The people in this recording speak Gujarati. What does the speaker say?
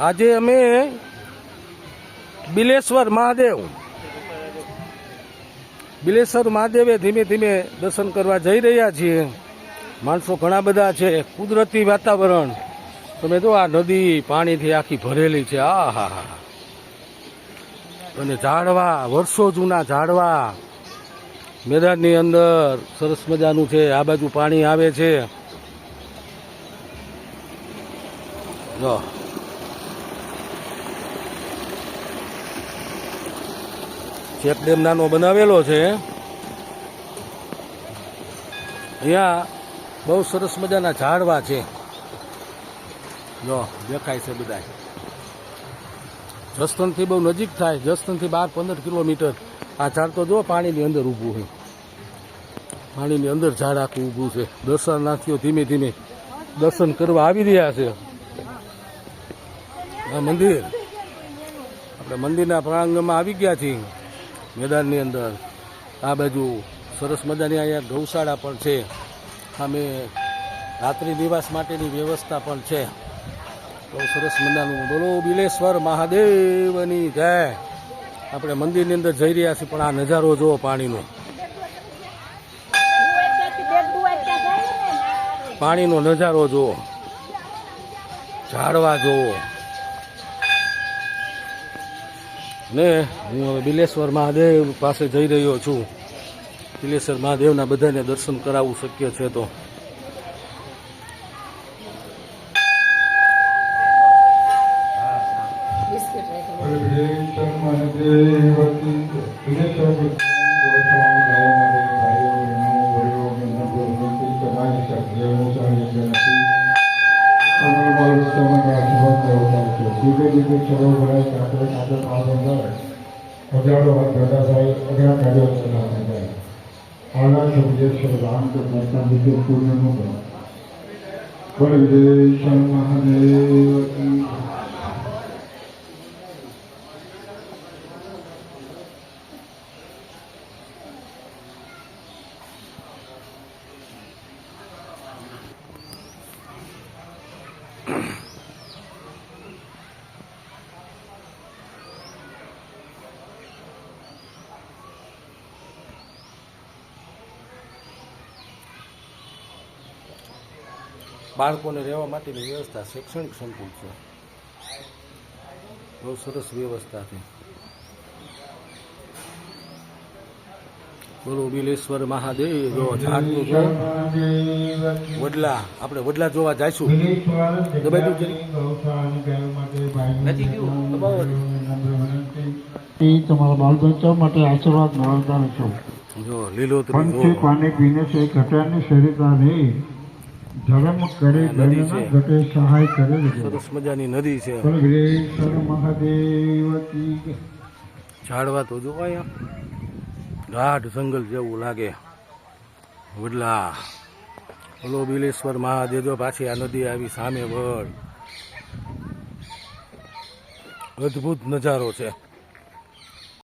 આજે અમે બિલેશ્વર મહાદેવ, બિલેશ્વર મહાદેવે ધીમે ધીમે દર્શન કરવા જઈ રહ્યા છીએ. માણસો ઘણા બધા છે, કુદરતી વાતાવરણ. તમે જો આ નદી પાણીથી આખી ભરેલી છે, આ હા હા અને ઝાડવા, વર્ષો જૂના ઝાડવા. મેદાનની અંદર સરસ મજાનું છે, આ બાજુ પાણી આવે છે. જો. ચેક ડેમ નાનો બનાવેલો છે. અહીંયા બહુ સરસ મજાના ઝાડવા છે. જો, દેખાય છે બધા જસદણથી બહુ નજીક થાય જસદણથી બાર પંદર કિલોમીટર. આ ઝાડ તો જો પાણીની અંદર ઊભું છે પાણીની અંદર ઝાડ આખું ઊભું છે. દર્શનાર્થીઓ ધીમે ધીમે. દર્શન કરવા આવી રહ્યા છે. આ મંદિર. આપણે મંદિરના પ્રાંગણમાં આવી ગયા છીએ. મેદાનની અંદર આ બાજુ સરસ મજાની અહીંયા ગૌશાળા પણ છે. સામે રાત્રિ નિવાસ માટેની વ્યવસ્થા પણ છે. બહુ સરસ મજાનું. બોલો બિલેશ્વર મહાદેવની જય. આપણે મંદિરની અંદર જઈ રહ્યા છીએ, પણ આ નજારો જુઓ પાણીનો. પાણીનો નજારો જુઓ. ઝાડવા જુઓ. ને હું હવે બિલેશ્વર મહાદેવ પાસે જઈ રહ્યો છું. બિલેશ્વર મહાદેવના બધાને દર્શન કરાવવું શક્ય છે તો. મહાદેવ. ધીમે ધીમે ચલો ભરાય આપણે સાથે પાંચ હજાર હજારો દાદા સાહેબ અઘરા કાર્યો થયેલા હતા આના સભ્યેશ્વર રામચંદ્રના વિજય પૂર્ણ મોકલો પરદેશન મહાદેવ Mm-hmm. બાળકોને રહેવા માટેની વ્યવસ્થા શૈક્ષણિક સંકુલ છે. બહુ સરસ વ્યવસ્થા છે. બોલો બિલેશ્વર મહાદેવ ઝાડનું વડલા આપણે વડલા જોવા જઈશું. દબાઈ દઉં. તમારા બાળ બચ્ચા માટે આશીર્વાદ મેળવતા છો જો લીલોતરી પંચે પાણી પીને છે ઘટાની શરીરતા નહીં. ધર્મ કરે છે. ઘટે સહાય કરે સરસ મજાની નદી છે. મહાદેવ ઝાડવા તો જો અહીંયા. ગાઢ જંગલ જેવું લાગે. વડલા બોલો બિલેશ્વર મહાદેવ જો પાછી આ નદી આવી સામે વડ અદ્ભુત નજારો છે.